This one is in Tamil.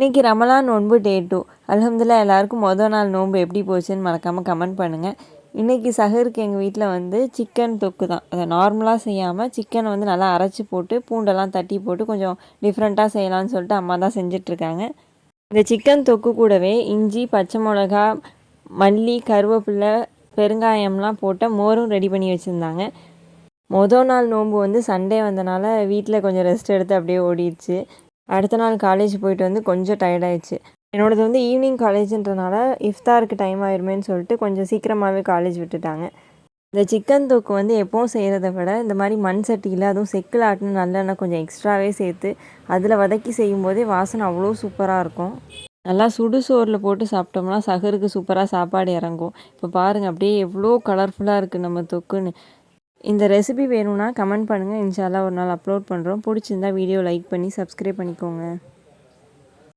இன்றைக்கி ரமலான் நோன்பு டே டூ அல்ஹம்துலில்லா எல்லாருக்கும் மொதல் நாள் நோன்பு எப்படி போச்சுன்னு மறக்காமல் கமெண்ட் பண்ணுங்கள் இன்றைக்கி சஹருக்கு எங்கள் வீட்டில் வந்து சிக்கன் தொக்கு தான். அதை நார்மலாக செய்யாமல் சிக்கனை வந்து நல்லா அரைச்சி போட்டு பூண்டெல்லாம் தட்டி போட்டு கொஞ்சம் டிஃப்ரெண்ட்டாக செய்யலாம்னு சொல்லிட்டு அம்மா தான் செஞ்சிட்ருக்காங்க. இந்த சிக்கன் தொக்கு கூடவே இஞ்சி பச்சை மிளகா மல்லி கருவேப்பிலை பெருங்காயம்லாம் போட்ட மோரும் ரெடி பண்ணி வச்சுருந்தாங்க. மொதல் நாள் நோன்பு வந்து சண்டே வந்தனால வீட்டில் கொஞ்சம் ரெஸ்ட் எடுத்து அப்படியே ஓடிடுச்சு. அடுத்த நாள் காலேஜ் போயிட்டு வந்து கொஞ்சம் டயர்டாயிடுச்சு என்னோடது வந்து ஈவினிங் காலேஜுன்றனால இஃப்தாருக்கு டைம் ஆயிருமேன்னு சொல்லிட்டு கொஞ்சம் சீக்கிரமாகவே காலேஜ் விட்டுட்டாங்க. இந்த சிக்கன் தொக்கு வந்து எப்போவும் செய்கிறத விட இந்த மாதிரி மண் சட்டியில் அதுவும் செக்கில் ஆட்டின நல்லெண்ணெய் கொஞ்சம் எக்ஸ்ட்ராவே சேர்த்து அதில் வதக்கி செய்யும்போதே வாசனை அவ்வளோ சூப்பராக இருக்கும். நல்லா சுடுசோறில் போட்டு சாப்பிட்டோம்னா சகருக்கு சூப்பராக சாப்பாடு இறங்கும். இப்போ பாருங்கள் அப்படியே எவ்வளோ கலர்ஃபுல்லாக இருக்குது நம்ம தொக்குன்னு. இந்த ரெசிபி வேணும்னா கமெண்ட் பண்ணுங்கள் இன்ஷால்லா ஒரு நாள் அப்லோட் பண்ணுறோம் பிடிச்சிருந்தா வீடியோ லைக் பண்ணி சப்ஸ்கிரைப் பண்ணிக்கோங்க.